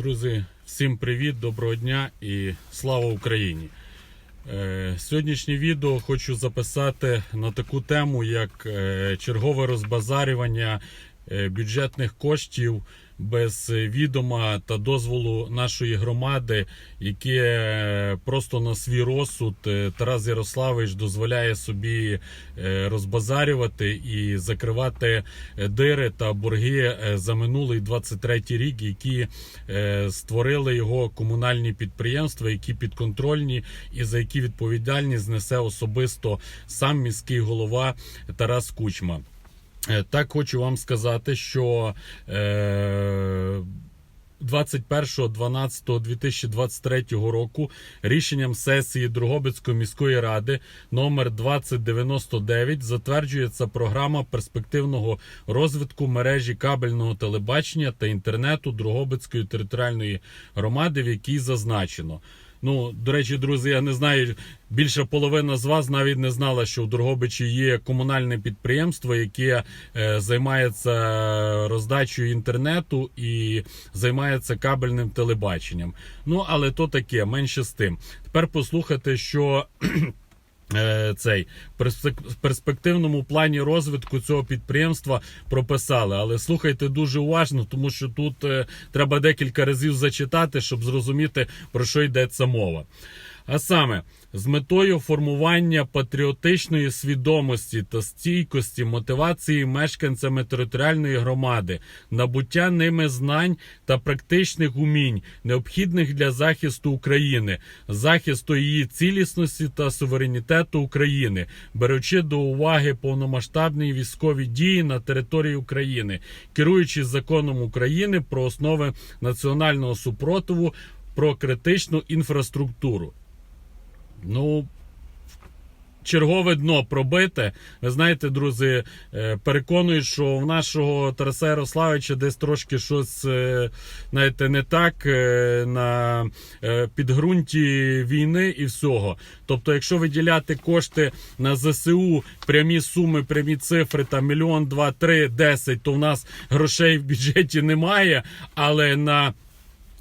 Друзі, всім привіт, доброго дня і слава Україні! Е, Сьогоднішнє відео хочу записати на таку тему, як е, чергове розбазарювання е, бюджетних коштів без відома та дозволу нашої громади, яке е, просто на свій розсуд е, Тарас Ярославович дозволяє собі е, розбазарювати і закривати дири та борги за минулий 23 рік, які створили його комунальні підприємства, які підконтрольні і за які відповідальність несе особисто сам міський голова Тарас Кучма. Так хочу вам сказати, що е, 21.12.2023 року рішенням сесії Дрогобицької міської ради номер 2099 затверджується програма перспективного розвитку мережі кабельного телебачення та інтернету Дрогобицької територіальної громади, в якій зазначено. Ну, до речі, друзі, я не знаю, Більше половина з вас навіть не знала, що в Дрогобичі є комунальне підприємство, яке е, займається роздачею інтернету і займається кабельним телебаченням. Ну, але то таке, менше з тим. Тепер послухайте, що. Е, Цей перспек- перспективному плані розвитку цього підприємства прописали. Але слухайте дуже уважно, тому що тут е, треба декілька разів зачитати, щоб зрозуміти про що йдеться мова. А саме з метою формування патріотичної свідомості та стійкості мотивації мешканцями територіальної громади, набуття ними знань та практичних умінь, необхідних для захисту України, захисту її цілісності та суверенітету України, беручи до уваги повномасштабні військові дії на території України, керуючись законом України про основи національного супротиву про критичну інфраструктуру. Ну, чергове дно пробите. Ви знаєте, друзі, е, переконую, що в нашого Тараса Ярославича десь трошки щось, е, знаєте, не так е, на підґрунті війни і всього. Тобто, якщо виділяти кошти на ЗСУ, прямі суми, прямі цифри, там мільйон, два, три, десять, то в нас грошей в бюджеті немає, але на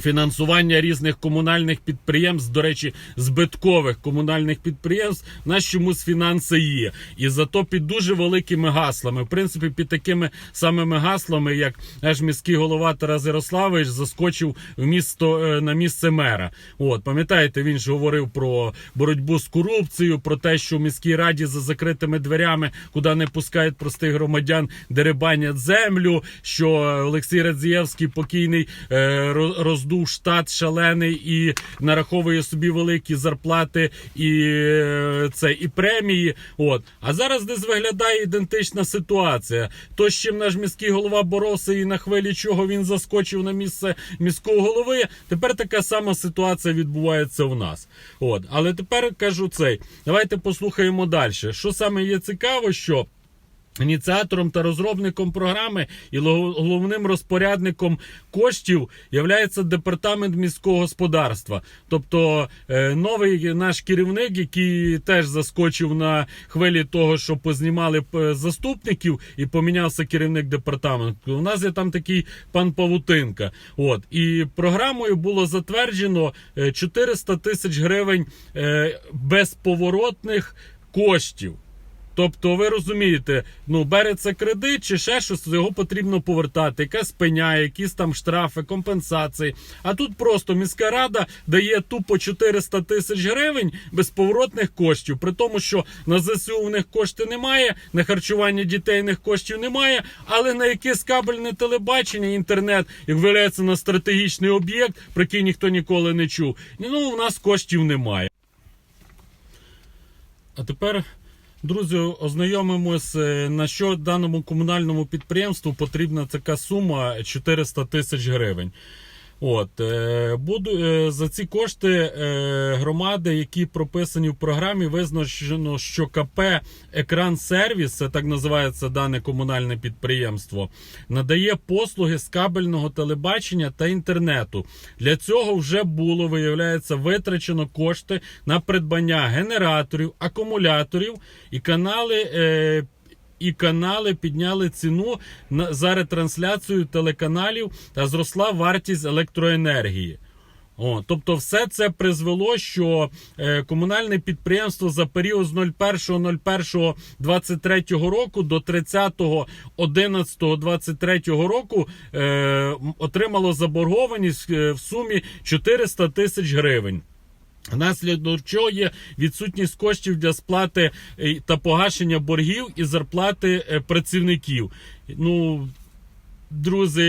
Фінансування різних комунальних підприємств, до речі, збиткових комунальних підприємств, в нас чомусь фінанси є. І зато під дуже великими гаслами. В принципі, під такими самими гаслами, як наш міський голова Тарас Ярославович заскочив в місто е, на місце мера. От пам'ятаєте, він ж говорив про боротьбу з корупцією, про те, що в міській раді за закритими дверями, куди не пускають простих громадян, деребанять землю. Що Олексій Радзієвський покійний е, роз- роздув штат шалений і нараховує собі великі зарплати і е, це і премії. От а зараз десь виглядає ідентична ситуація. То, з чим наш міський голова боровся, і на хвилі чого він заскочив на місце міського голови. Тепер така сама ситуація відбувається у нас. От, але тепер кажу цей. Давайте послухаємо далі. Що саме є цікаво, що. Ініціатором та розробником програми і ло- головним розпорядником коштів являється департамент міського господарства. Тобто е, новий наш керівник, який теж заскочив на хвилі того, що познімали е, заступників і помінявся керівник департаменту. У нас є там такий пан Павутинка. От і програмою було затверджено е, 400 тисяч гривень е, безповоротних коштів. Тобто, ви розумієте, ну береться кредит чи ще щось, його потрібно повертати, якась пеня, якісь там штрафи, компенсації. А тут просто міська рада дає тупо 400 тисяч гривень безповоротних коштів, при тому, що на ЗСУ у них кошти немає, на харчування дітей у них коштів немає, але на якесь кабельне телебачення, інтернет, як виявляється, на стратегічний об'єкт, про який ніхто ніколи не чув. Ну, у нас коштів немає. А тепер, друзі, ознайомимось, е, на що даному комунальному підприємству потрібна така сума 400 тисяч гривень. От, е, буду, е, за ці кошти е, громади, які прописані в програмі, визначено, що КП Екран Сервіс, це так називається дане комунальне підприємство, надає послуги з кабельного телебачення та інтернету. Для цього вже було, виявляється, витрачено кошти на придбання генераторів, акумуляторів і канали. І канали підняли ціну на за ретрансляцію телеканалів та зросла вартість електроенергії. О, тобто, все це призвело, що е, комунальне підприємство за період з 01.01.23 року до 30.11.23 року е, отримало заборгованість е, в сумі 400 тисяч гривень. Внаслідок чого є відсутність коштів для сплати е, та погашення боргів і зарплати е, працівників. Ну, Друзі,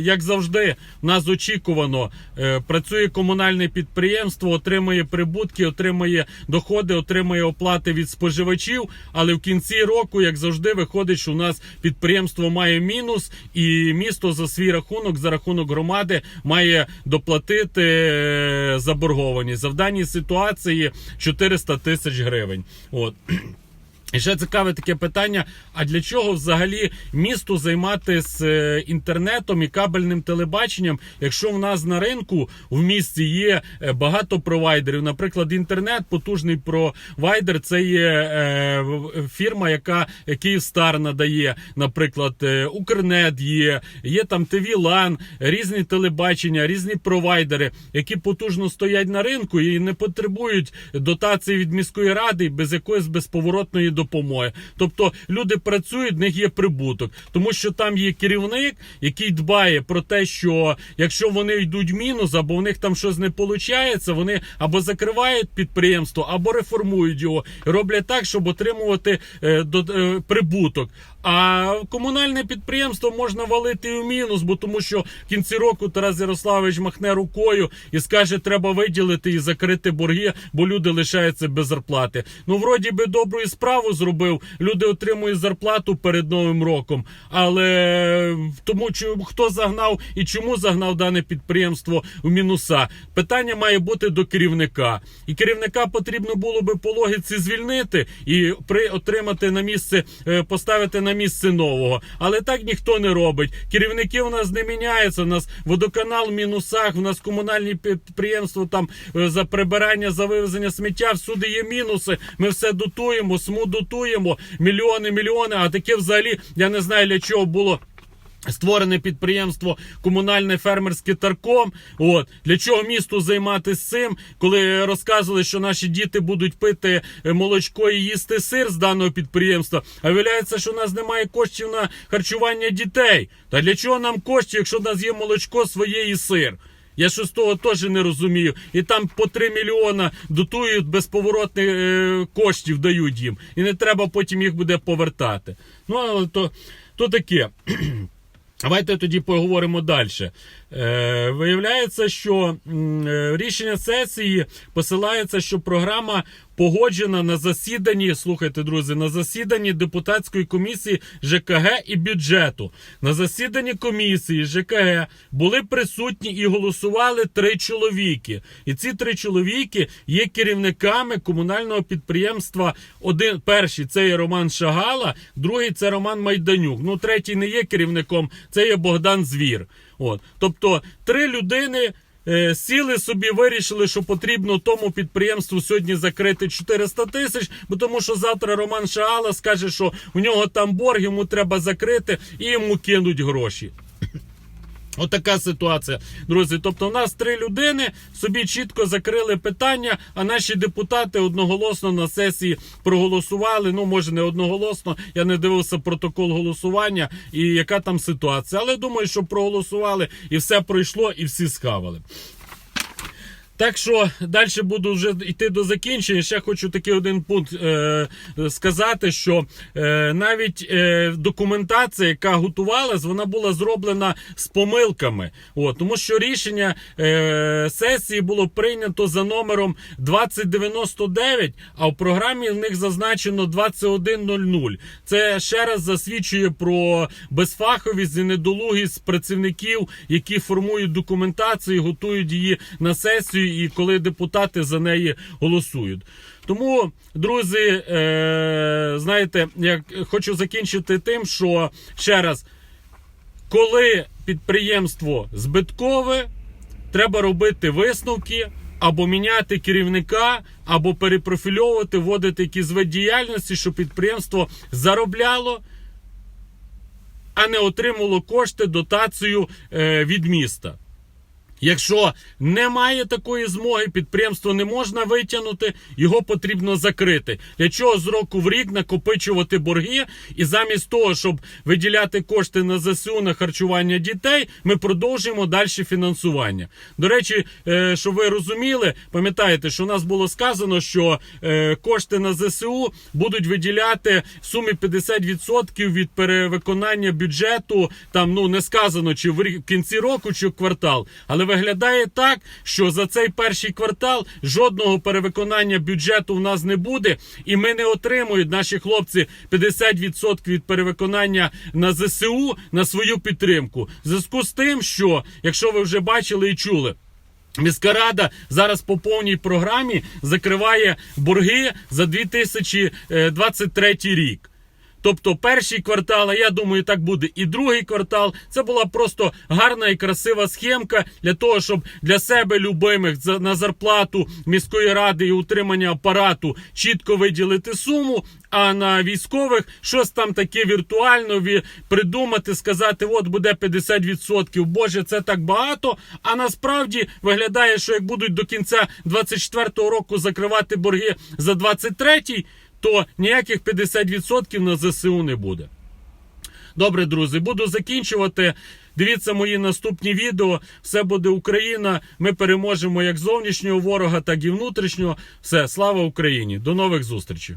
як завжди, нас очікувано е, працює комунальне підприємство, отримує прибутки, отримує доходи, отримує оплати від споживачів. Але в кінці року, як завжди, виходить, що у нас підприємство має мінус, і місто за свій рахунок, за рахунок громади, має доплатити е, заборгованість. За в даній ситуації 400 тисяч гривень. От. І ще цікаве таке питання: а для чого взагалі місту займатися е, інтернетом і кабельним телебаченням, якщо в нас на ринку в місті є е, багато провайдерів? Наприклад, інтернет, потужний провайдер, це є е, фірма, яка Київстар надає, наприклад, Укрнет є, є там ТВ Лан, різні телебачення, різні провайдери, які потужно стоять на ринку і не потребують дотації від міської ради без якоїсь безповоротної допомоги. Тобто люди працюють, в них є прибуток, тому що там є керівник, який дбає про те, що якщо вони йдуть в мінус, або в них там щось не виходить, вони або закривають підприємство, або реформують його, і роблять так, щоб отримувати е, до, е, прибуток. А комунальне підприємство можна валити і в мінус, бо тому що в кінці року Тарас Ярославович махне рукою і скаже, треба виділити і закрити борги, бо люди лишаються без зарплати. Ну, вроді би добру і справу зробив. Люди отримують зарплату перед новим роком. Але тому чи хто загнав і чому загнав дане підприємство в мінуса? Питання має бути до керівника. І керівника потрібно було би по логіці звільнити і при отримати на місце, е, поставити на місце нового. Але так ніхто не робить. Керівники у нас не міняються. У нас водоканал в мінусах, у нас комунальні підприємства там е, за прибирання, за вивезення сміття. Всюди є мінуси. Ми все дотуємо, СМУ дотуємо, мільйони, мільйони. А таке взагалі я не знаю для чого було. Створене підприємство комунальне фермерське тарком. От для чого місту займатися цим, коли розказували, що наші діти будуть пити е, молочко і їсти сир з даного підприємства. А виявляється, що у нас немає коштів на харчування дітей. Та для чого нам коштів, якщо в нас є молочко своє і сир? Я шостого того теж не розумію. І там по 3 мільйона дотують безповоротних е, коштів дають їм. І не треба потім їх буде повертати. Ну то, то таке. Давайте тоді поговоримо далі. Е, виявляється, що е, рішення сесії посилається, що програма погоджена на засіданні. Слухайте, друзі, на засіданні депутатської комісії ЖКГ і бюджету. На засіданні комісії ЖКГ були присутні і голосували три чоловіки. І ці три чоловіки є керівниками комунального підприємства. Один перший це є Роман Шагала, другий це Роман Майданюк. Ну, третій не є керівником, це є Богдан Звір. От, тобто, три людини. е, Сіли собі, вирішили, що потрібно тому підприємству сьогодні закрити 400 тисяч, бо тому що завтра Роман Шаала скаже, що у нього там борг, йому треба закрити і йому кинуть гроші. Отака ситуація, друзі. Тобто, у нас три людини собі чітко закрили питання, а наші депутати одноголосно на сесії проголосували. Ну, може, не одноголосно. Я не дивився протокол голосування і яка там ситуація. Але думаю, що проголосували і все пройшло, і всі схавали. Так що далі буду вже йти до закінчення. Ще хочу такий один пункт е, сказати, що е, навіть е, документація, яка готувалась, вона була зроблена з помилками. От, тому що рішення е, сесії було прийнято за номером 2099, а в програмі в них зазначено 2100. Це ще раз засвідчує про безфаховість і недолугість працівників, які формують документацію, готують її на сесію, і коли депутати за неї голосують. Тому, друзі, е, знаєте, я хочу закінчити тим, що ще раз, коли підприємство збиткове, треба робити висновки. або міняти керівника, або перепрофільовувати, вводити якісь вид діяльності, щоб підприємство заробляло, а не отримало кошти дотацію е, від міста. Якщо немає такої змоги, підприємство не можна витягнути, його потрібно закрити. Для чого з року в рік накопичувати борги, і замість того, щоб виділяти кошти на ЗСУ на харчування дітей, ми продовжуємо далі фінансування. До речі, е, щоб ви розуміли, пам'ятаєте, що у нас було сказано, що е, кошти на ЗСУ будуть виділяти в сумі 50% від перевиконання бюджету. Там ну не сказано, чи в рі- в кінці року, чи в квартал, але виглядає так, що за цей перший квартал жодного перевиконання бюджету в нас не буде, і ми не отримують наші хлопці 50% від перевиконання на ЗСУ на свою підтримку. В зв'язку з тим, що якщо ви вже бачили і чули. Міська рада зараз по повній програмі закриває борги за 2023 рік. Тобто перший квартал, а я думаю, так буде і другий квартал. Це була просто гарна і красива схемка для того, щоб для себе любимих на зарплату міської ради і утримання апарату чітко виділити суму. А на військових щось там таке віртуально придумати, сказати, от буде 50%. Боже, це так багато. А насправді виглядає, що як будуть до кінця 24-го року закривати борги за 23-й, то ніяких 50% на ЗСУ не буде. Добре, друзі, буду закінчувати. Дивіться мої наступні відео. Все буде Україна. Ми переможемо як зовнішнього ворога, так і внутрішнього. Все, слава Україні! До нових зустрічей!